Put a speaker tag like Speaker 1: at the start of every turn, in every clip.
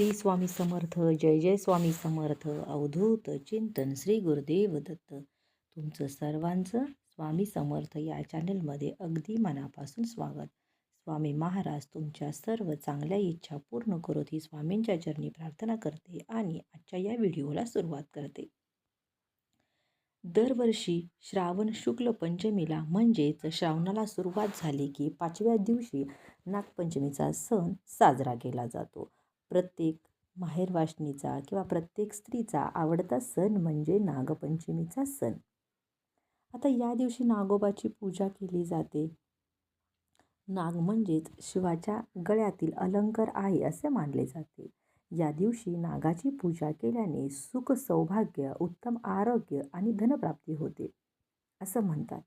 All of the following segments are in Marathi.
Speaker 1: श्री स्वामी समर्थ जय जय स्वामी समर्थ अवधूत चिंतन श्री गुरुदेव दत्त. तुमचं सर्वांचं स्वामी समर्थ या चॅनलमध्ये अगदी मनापासून स्वागत. स्वामी महाराज तुमच्या सर्व चांगल्या इच्छा पूर्ण करोत ही स्वामींच्या चरणी प्रार्थना करते आणि आजच्या या व्हिडिओला सुरुवात करते. दरवर्षी श्रावण शुक्ल पंचमीला म्हणजेच श्रावणाला सुरुवात झाली की पाचव्या दिवशी नागपंचमीचा सण साजरा केला जातो. प्रत्येक माहेरवासणीचा किंवा प्रत्येक स्त्रीचा आवडता सण म्हणजे नागपंचमीचा सण. आता या दिवशी नागोबाची पूजा केली जाते. नाग म्हणजेच शिवाच्या गळ्यातील अलंकार आहे असे मानले जाते. या दिवशी नागाची पूजा केल्याने सुख सौभाग्य उत्तम आरोग्य आणि धनप्राप्ती होते असं म्हणतात.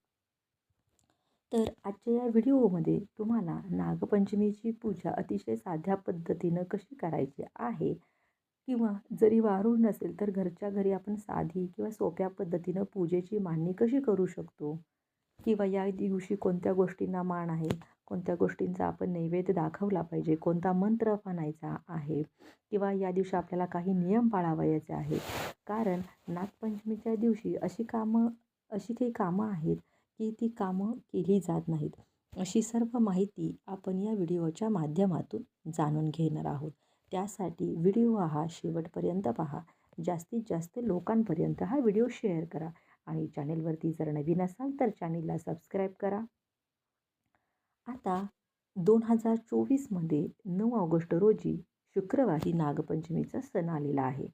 Speaker 1: तर आजच्या या व्हिडिओमध्ये तुम्हाला नागपंचमीची पूजा अतिशय साध्या पद्धतीनं कशी करायची आहे? किंवा जरी वारूळ नसेल तर घरच्या घरी आपण साधी किंवा सोप्या पद्धतीनं पूजेची मांडणी कशी करू शकतो? किंवा या दिवशी कोणत्या गोष्टींना मान आहे? कोणत्या गोष्टींचा आपण नैवेद्य दाखवला पाहिजे? कोणता मंत्र म्हणायचा आहे? किंवा या दिवशी आपल्याला काही नियम पाळावयाचे आहेत? कारण नागपंचमीच्या दिवशी अशी कामं अशी काही कामं आहेत की ती कामं केली जात नाहीत. अशी सर्व माहिती आपण या व्हिडिओच्या माध्यमातून जाणून घेणार आहोत. त्यासाठी व्हिडिओ हा शेवटपर्यंत पहा. जास्तीत जास्त लोकांपर्यंत हा व्हिडिओ शेअर करा आणि चॅनेलवरती जर नवीन असाल तर चॅनेलला सबस्क्राईब करा. आता दोन हजार चोवीसमध्ये नऊ ऑगस्ट रोजी शुक्रवारी नागपंचमीचा सण आलेला आहे.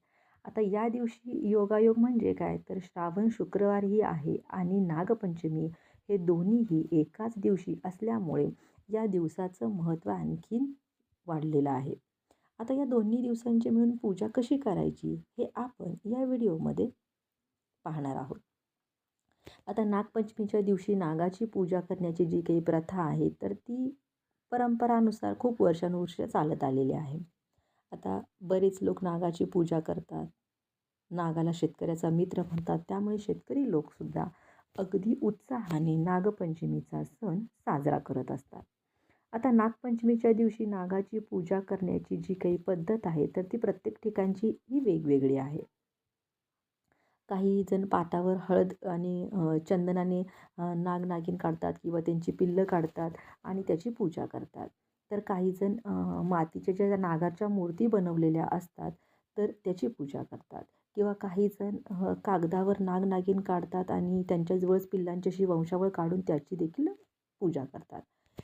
Speaker 1: आता या दिवशी योगायोग म्हणजे काय? तर श्रावण शुक्रवारही आहे आणि नागपंचमी हे दोन्हीही एकाच दिवशी असल्यामुळे या दिवसाचं महत्त्व आणखीन वाढलेलं आहे. आता या दोन्ही दिवसांची मिळून पूजा कशी करायची हे आपण या व्हिडिओमध्ये पाहणार आहोत. आता नागपंचमीच्या दिवशी नागाची पूजा करण्याची जी काही प्रथा आहे तर ती परंपरानुसार खूप वर्षानुवर्ष चालत आलेली आहे. आता बरेच लोक नागाची पूजा करतात. नागाला शेतकऱ्याचा मित्र म्हणतात. त्यामुळे शेतकरी लोकसुद्धा अगदी उत्साहाने नागपंचमीचा सण साजरा करत असतात. आता नागपंचमीच्या दिवशी नागाची पूजा करण्याची जी काही पद्धत आहे तर ती प्रत्येक ठिकाणची ही वेगवेगळी आहे. काही जण पाटावर हळद आणि चंदनाने नाग नागिन काढतात किंवा त्यांची पिल्लं काढतात आणि त्याची पूजा करतात. तर काही जण मातीच्या ज्या नागाच्या मूर्ती बनवलेल्या असतात तर त्याची पूजा करतात. किंवा काही जण कागदावर नागनागिन काढतात आणि त्यांच्याजवळच पिल्लांच्याशी वंशावळ काढून त्याची देखील पूजा करतात.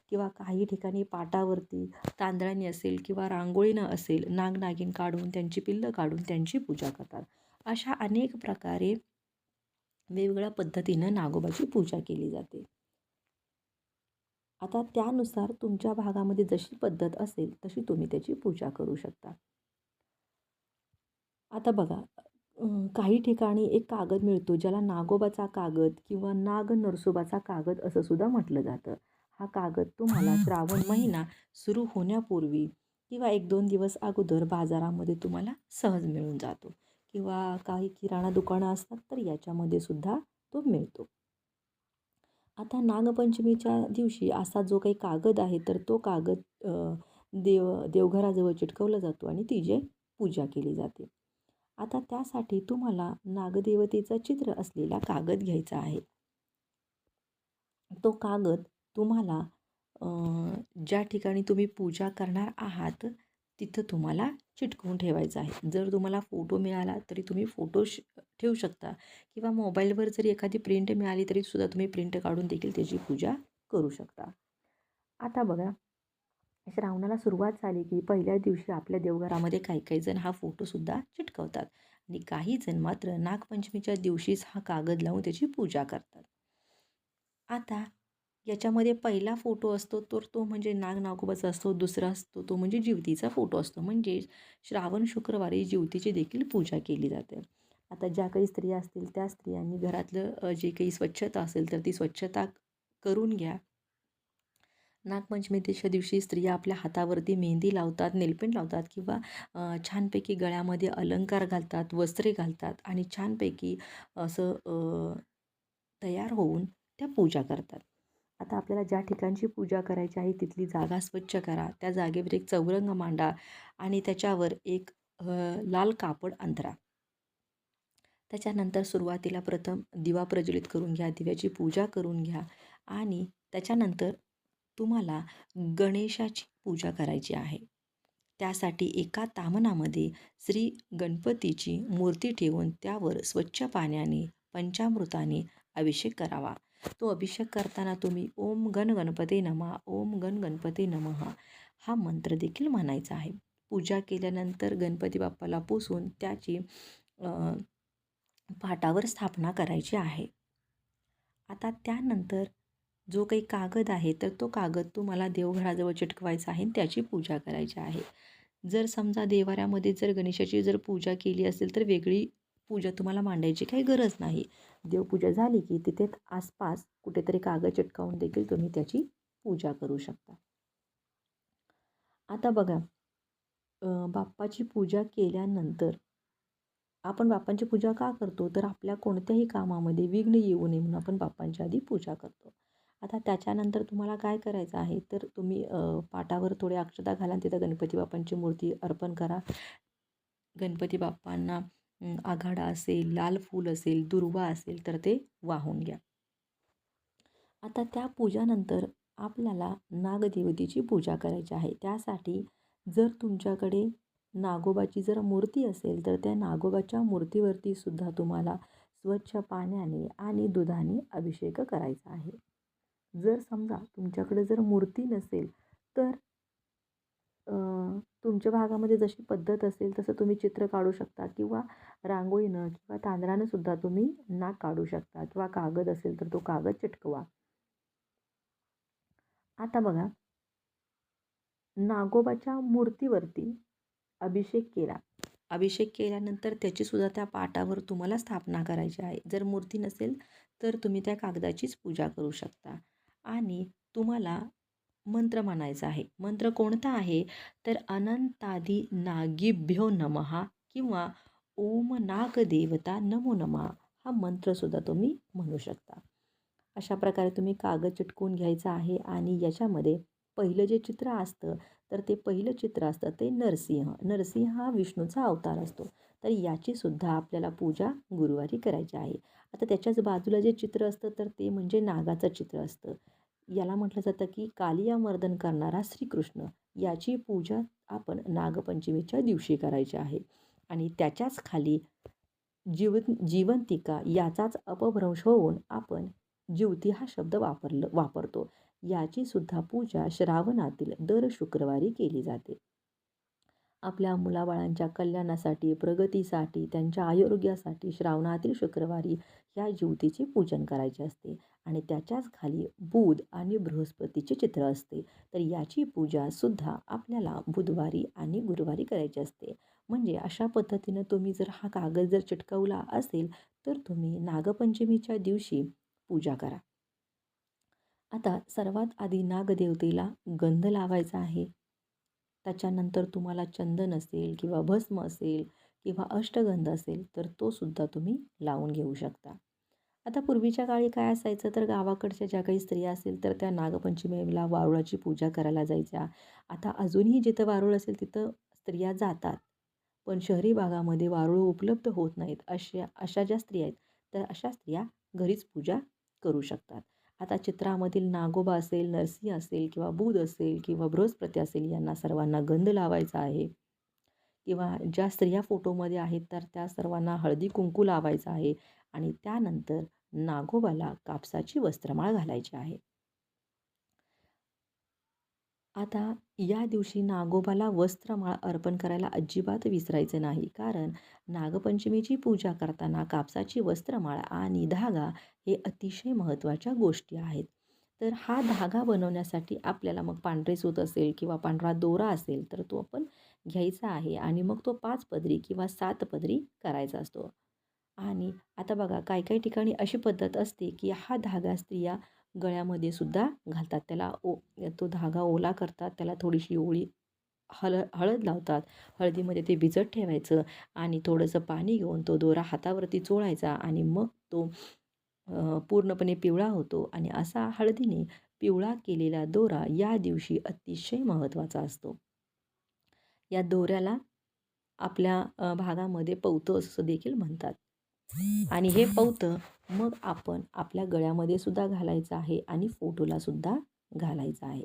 Speaker 1: किंवा काही ठिकाणी पाटावरती तांदळाने असेल किंवा रांगोळीनं असेल नागनागिन काढून त्यांची पिल्लं काढून त्यांची पूजा करतात. अशा अनेक प्रकारे वेगवेगळ्या पद्धतीनं नागोबाची पूजा केली जाते. आता त्यानुसार तुमच्या भागामध्ये जशी पद्धत असेल तशी तुम्ही त्याची पूजा करू शकता. आता बघा काही ठिकाणी एक कागद मिळतो ज्याला नागोबाचा कागद किंवा नाग नरसोबाचा कागद असं सुद्धा म्हटलं जातं. हा कागद तुम्हाला श्रावण महिना सुरू होण्यापूर्वी किंवा एक दोन दिवस अगोदर बाजारामध्ये तुम्हाला सहज मिळून जातो. किंवा काही किराणा दुकानं असतात तर याच्यामध्ये सुद्धा तो मिळतो. आता नागपंचमीच्या दिवशी असा जो काही कागद आहे तर तो कागद देव देवघराजवळ चिटकवला जातो आणि तिचे पूजा केली जाते. आता त्यासाठी तुम्हाला नागदेवतेचं चित्र असलेला कागद घ्यायचा आहे. तो कागद तुम्हाला ज्या ठिकाणी तुम्ही पूजा करणार आहात तिथं तुम्हाला चिटकवून ठेवायचं आहे. जर तुम्हाला फोटो मिळाला तरी तुम्ही फोटो श ठेवू शकता. किंवा मोबाईलवर जरी एखादी प्रिंट मिळाली तरी सुद्धा तुम्ही प्रिंट काढून देखील त्याची पूजा करू शकता. आता बघा श्रावणाला सुरुवात झाली की पहिल्या दिवशी आपल्या देवघरामध्ये काही काही जण हा फोटोसुद्धा चिटकवतात. आणि काही जण मात्र नागपंचमीच्या दिवशीच हा कागद लावून त्याची पूजा करतात. आता याच्यामध्ये पहिला फोटो असतो तर तो म्हणजे नाग नागोबाचा असतो. दुसरा असतो तो म्हणजे जिवतीचा फोटो असतो. म्हणजे श्रावण शुक्रवारी जिवतीची देखील पूजा केली जाते. आता ज्या काही स्त्रिया असतील त्या स्त्रियांनी घरातलं जे काही स्वच्छता असेल तर ती स्वच्छता करून घ्या. नागपंचमीच्या दिवशी स्त्रिया आपल्या हातावरती मेहंदी लावतात नेलपेंट लावतात किंवा छानपैकी गळ्यामध्ये अलंकार घालतात वस्त्रे घालतात आणि छानपैकी असं तयार होऊन त्या पूजा करतात. आता आपल्याला ज्या ठिकाणची पूजा करायची आहे तिथली जागा स्वच्छ करा. त्या जागेवर एक चौरंग मांडा आणि त्याच्यावर एक लाल कापड अंतरा. त्याच्यानंतर सुरुवातीला प्रथम दिवा प्रज्वलित करून घ्या दिव्याची पूजा करून घ्या आणि त्याच्यानंतर तुम्हाला गणेशाची पूजा करायची आहे. त्यासाठी एका तामनामध्ये श्री गणपतीची मूर्ती ठेवून त्यावर स्वच्छ पाण्याने पंचामृताने अभिषेक करावा. तो अभिषेक करताना तुम्ही ओम गण गणपती नमा ओम गण गणपती नमः हा मंत्र देखील म्हणायचा आहे. पूजा केल्यानंतर गणपती बाप्पाला पुसून त्याची पाटावर स्थापना करायची आहे. आता त्यानंतर जो काही कागद आहे तर तो कागद तुम्हाला देवघराजवळ चिटकवायचा आहे त्याची पूजा करायची आहे. जर समजा देवाऱ्यामध्ये जर गणेशाची जर पूजा केली असेल तर वेगळी पूजा तुम्हाला मांडायची काही गरज नाही. देवपूजा झाली की तिथे आसपास कुठेतरी कागद चिटकावून देखील तुम्ही त्याची पूजा करू शकता. आता बघा बाप्पाची पूजा केल्यानंतर आपण बाप्पांची पूजा का करतो? तर आपल्या कोणत्याही कामामध्ये विघ्न येऊ नये म्हणून आपण बाप्पांच्या आधी पूजा करतो. आता त्याच्यानंतर तुम्हाला काय करायचं आहे? तर तुम्ही पाटावर थोडे अक्षता घाला तिथं गणपती बाप्पांची मूर्ती अर्पण करा. गणपती बाप्पांना आघाडा असेल लाल फूल असेल दुर्वा असेल तर ते वाहून घ्या. आता त्या पूजानंतर आपल्याला नागदेवतेची पूजा करायची आहे. त्यासाठी जर तुमच्याकडे नागोबाची जर मूर्ती असेल तर त्या नागोबाच्या मूर्तीवरती सुद्धा तुम्हाला स्वच्छ पाण्याने आणि दुधाने अभिषेक करायचा आहे. जर समजा तुमच्याकडे जर मूर्ती नसेल तर तुमच्या भागामध्ये जशी पद्धत असेल तसं तुम्ही चित्र काढू शकता किंवा रांगोळीनं किंवा तांदळानं सुद्धा तुम्ही नाक काढू शकता किंवा कागद असेल तर तो कागद चिटकवा. आता बघा नागोबाच्या मूर्तीवरती अभिषेक केला. अभिषेक केल्यानंतर त्याचीसुद्धा त्या पाटावर तुम्हाला स्थापना करायची आहे. जर मूर्ती नसेल तर तुम्ही त्या कागदाचीच पूजा करू शकता. आणि तुम्हाला मंत्र म्हणायचा आहे. मंत्र कोणता आहे? तर अनंतादी नागिभ्यो नमहा किंवा ओम नाग देवता नमो नमहा हा मंत्रसुद्धा तुम्ही म्हणू शकता. अशा प्रकारे तुम्ही कागद चिटकून घ्यायचा आहे आणि याच्यामध्ये पहिलं जे चित्र असतं तर ते पहिलं चित्र असतं ते नरसिंह. नरसिंह हा विष्णूचा अवतार असतो. तर याचीसुद्धा आपल्याला पूजा गुरुवारी करायची आहे. आता त्याच्याच बाजूला जे चित्र असतं तर ते म्हणजे नागाचं चित्र असतं. याला म्हटलं जातं की कालिया मर्दन करणारा श्रीकृष्ण. याची पूजा आपण नागपंचमीच्या दिवशी करायची आहे. आणि त्याच्याच खाली जीव जीवंतिका याचाच अपभ्रंश होऊन आपण ज्योती हा शब्द वापरलं वापरतो. याची सुद्धा पूजा श्रावणातील दर शुक्रवारी केली जाते. आपल्या मुलाबाळांच्या कल्याणासाठी प्रगतीसाठी त्यांच्या आरोग्यासाठी श्रावणातील शुक्रवारी ह्या ज्योतीचे पूजन करायचे असते आणि त्याच्याच खाली बुध आणि बृहस्पतीचे चित्र असते. तर याची पूजा सुद्धा आपल्याला बुधवारी आणि गुरुवारी करायची असते. म्हणजे अशा पद्धतीनं तुम्ही जर हा कागद जर चिटकवला असेल तर तुम्ही नागपंचमीच्या दिवशी पूजा करा. आता सर्वात आधी नागदेवतेला गंध लावायचा आहे. त्याच्यानंतर तुम्हाला चंदन असेल किंवा भस्म असेल किंवा अष्टगंध असेल तर तो सुद्धा तुम्ही लावून घेऊ शकता. आता पूर्वीच्या काळी काय असायचं? तर गावाकडच्या ज्या काही स्त्रिया असेल तर त्या नागपंचमीला वारुळाची पूजा करायला जायच्या. आता अजूनही जिथं वारुळ असेल तिथं स्त्रिया जातात. पण शहरी भागामध्ये वारुळ उपलब्ध होत नाहीत अशा अशा ज्या स्त्रिया आहेत तर अशा स्त्रिया घरीच पूजा करू शकतात. आता चित्रामधील नागोबा असेल नरसिंह असेल किंवा बुध असेल किंवा बृहस्पती असेल यांना सर्वांना गंध लावायचा आहे. किंवा ज्या स्त्रिया फोटोमध्ये आहेत तर त्या सर्वांना हळदी कुंकू लावायचा आहे आणि त्यानंतर नागोबाला कापसाची वस्त्रमाळ घालायची आहे. आता या दिवशी नागोबाला वस्त्रमाळ अर्पण करायला अजिबात विसरायचं नाही. कारण नागपंचमीची पूजा करताना कापसाची वस्त्रमाळ आणि धागा हे अतिशय महत्त्वाच्या गोष्टी आहेत. तर हा धागा बनवण्यासाठी आपल्याला मग पांढरे सूत असेल किंवा पांढरा दोरा असेल तर तो आपण घ्यायचा आहे आणि मग तो पाच पदरी किंवा सात पदरी करायचा असतो. आणि आता बघा काही काही ठिकाणी अशी पद्धत असते की हा धागा स्त्रिया गळ्यामध्ये सुद्धा घालतात. त्याला ओ तो धागा ओला करतात. त्याला थोडीशी ओळी हळ हळद लावतात. हळदीमध्ये ते भिजत ठेवायचं आणि थोडंसं पाणी घेऊन तो दोरा हातावरती चोळायचा आणि मग तो पूर्णपणे पिवळा होतो आणि असा हळदीने पिवळा केलेला दोरा या दिवशी अतिशय महत्त्वाचा असतो. या दोऱ्याला आपल्या भागामध्ये पवतं असं देखील म्हणतात. आणि हे पवतं मग आपण आपल्या गळ्यामध्ये सुद्धा घालायचं आहे आणि फोटोला सुद्धा घालायचं आहे.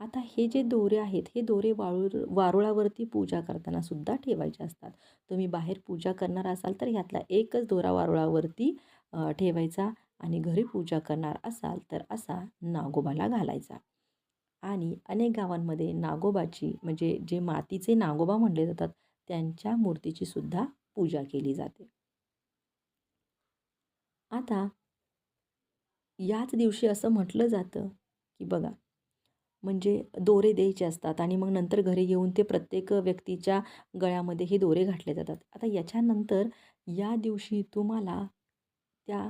Speaker 1: आता हे जे दोरे आहेत हे दोरे वाळू वारुळावरती पूजा करताना सुद्धा ठेवायचे असतात. तुम्ही बाहेर पूजा करणार असाल तर ह्यातला एकच दोरा वारुळावरती ठेवायचा आणि घरी पूजा करणार असाल तर असा नागोबाला घालायचा. आणि अनेक गावांमध्ये नागोबाची म्हणजे जे मातीचे नागोबा म्हणले जातात त्यांच्या मूर्तीची सुद्धा पूजा केली जाते. आता याच दिवशी असं म्हटलं जातं की बघा म्हणजे दोरे द्यायचे असतात आणि मग नंतर घरी येऊन ते प्रत्येक व्यक्तीच्या गळ्यामध्ये हे दोरे घातले जातात. आता याच्यानंतर या दिवशी तुम्हाला त्या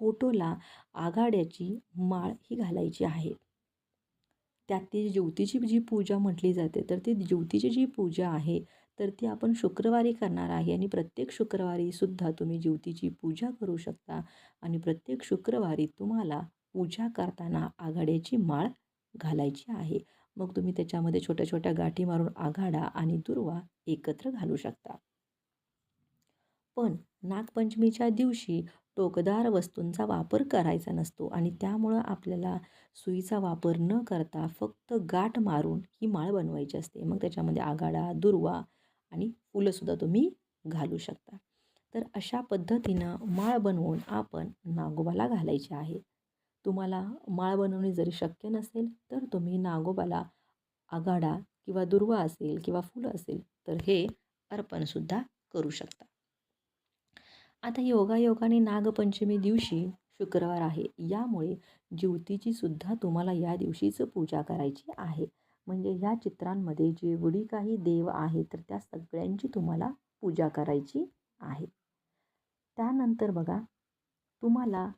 Speaker 1: फोटोला आघाड्याची माळ ही घालायची आहे. त्यात ती ज्योतीची जी पूजा म्हटली जाते तर ती ज्योतीची जी पूजा आहे तर ती आपण शुक्रवारी करणार आहे. आणि प्रत्येक शुक्रवारीसुद्धा तुम्ही ज्योतीची पूजा करू शकता. आणि प्रत्येक शुक्रवारी तुम्हाला पूजा करताना आघाड्याची माळ घालायची आहे. मग तुम्ही त्याच्यामध्ये छोट्या छोट्या गाठी मारून आघाडा आणि दुर्वा एकत्र घालू शकता. पण नागपंचमीच्या दिवशी टोकदार वस्तूंचा वापर करायचा नसतो. आणि त्यामुळं आपल्याला सुईचा वापर न करता फक्त गाठ मारून ही माळ बनवायची असते. मग त्याच्यामध्ये आघाडा दुर्वा आणि फुलंसुद्धा तुम्ही घालू शकता. तर अशा पद्धतीनं माळ बनवून आपण नागोबाला घालायची आहे. तुम्हाला माळ बनवणे जरी शक्य नसेल तर तुम्ही नागोबाला आघाडा किंवा दुर्वा असेल किंवा फुलं असेल तर हे अर्पणसुद्धा करू शकता. आता योगायोगाने नागपंचमी दिवशी शुक्रवार आहे. यामुळे ज्योतीची सुद्धा तुम्हाला या दिवशीच पूजा करायची आहे. म्हणजे ह्या चित्रांमध्ये जेवढी काही देव आहेत तर त्या सगळ्यांची तुम्हाला पूजा करायची आहे. त्यानंतर बघा तुम्हाला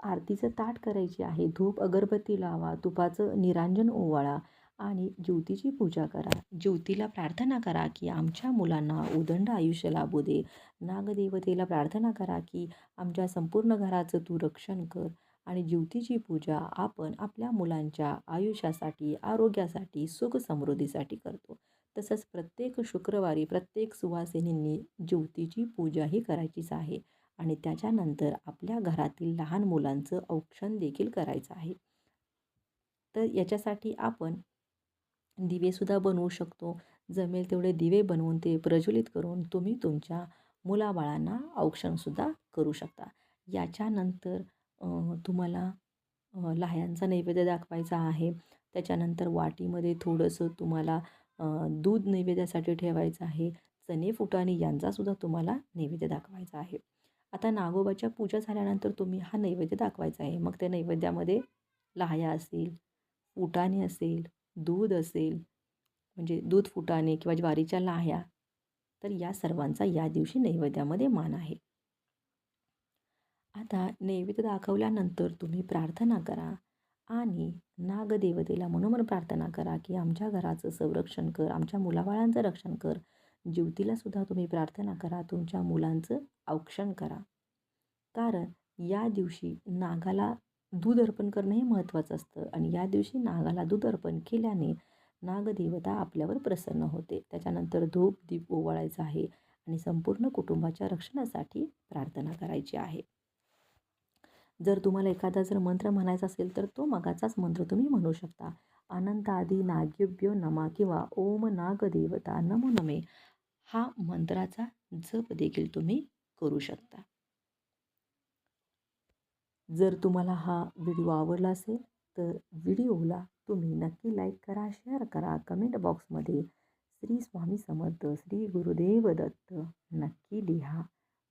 Speaker 1: आरतीचं ताट करायची आहे. धूप अगरबत्ती लावा तुपाचं निरांजन ओवाळा आणि ज्योतीची पूजा करा. ज्योतीला प्रार्थना करा की आमच्या मुलांना उदंड आयुष्य लाभू दे. नागदेवतेला प्रार्थना करा की आमच्या संपूर्ण घराचं तू रक्षण कर. आणि ज्योतीची पूजा आपण आपल्या मुलांच्या आयुष्यासाठी आरोग्यासाठी सुख समृद्धीसाठी करतो. तसंच प्रत्येक शुक्रवारी प्रत्येक सुवासिनींनी ज्योतीची पूजाही करायचीच आहे आणि त्याच्यानंतर आपल्या घरातील लहान मुलांचं औक्षण देखील करायचं आहे. तर याच्यासाठी आपण दिवेसुद्धा बनवू शकतो. जमेल तेवढे दिवे बनवून ते प्रज्वलित करून तुम्ही तुमच्या मुलाबाळांना औक्षणसुद्धा करू शकता. याच्यानंतर तुम्हाला लाह्यांचा नैवेद्य दाखवायचा आहे. त्याच्यानंतर वाटीमध्ये थोडंसं तुम्हाला दूध नैवेद्यासाठी ठेवायचं आहे. चणे फुटाणे यांचासुद्धा तुम्हाला नैवेद्य दाखवायचा आहे. आता नागोबाच्या पूजा झाल्यानंतर तुम्ही हा नैवेद्य दाखवायचा आहे. मग त्या नैवेद्यामध्ये लाह्या असेल फुटाणे असेल दूध असेल म्हणजे दूध फुटाणे किंवा ज्वारीच्या लाह्या तर या सर्वांचा या दिवशी नैवेद्यामध्ये मान आहे. आता नैवेद्य दाखवल्यानंतर तुम्ही प्रार्थना करा आणि नागदेवतेला मनोमन प्रार्थना करा की आमच्या घराचं संरक्षण कर आमच्या मुलाबाळांचं रक्षण कर. ज्योतीलासुद्धा तुम्ही प्रार्थना करा तुमच्या मुलांचं औक्षण करा. कारण या दिवशी नागाला दूध अर्पण करणं हे महत्त्वाचं असतं आणि या दिवशी नागाला दूध अर्पण केल्याने नागदेवता आपल्यावर प्रसन्न होते. त्याच्यानंतर धूप दीप ओवाळायचा आहे आणि संपूर्ण कुटुंबाच्या रक्षणासाठी प्रार्थना करायची आहे. जर तुम्हाला एखादा जर मंत्र म्हणायचा असेल तर तो मगाचाच मंत्र तुम्ही म्हणू शकता. अनंत आदी नमा किंवा ओम नागदेवता नमो नमे हा मंत्राचा जप देखील तुम्ही करू शकता. जर तुम्हाला हा व्हिडिओ आवडला असेल तर व्हिडिओला तुम्ही नक्की लाईक करा शेअर करा. कमेंट बॉक्समध्ये श्री स्वामी समर्थ श्री गुरुदेव दत्त नक्की लिहा.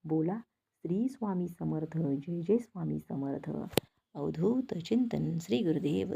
Speaker 1: बोला. श्री स्वामी समर्थ जय जय स्वामी समर्थ. अवधूत चिंतन श्री गुरुदेव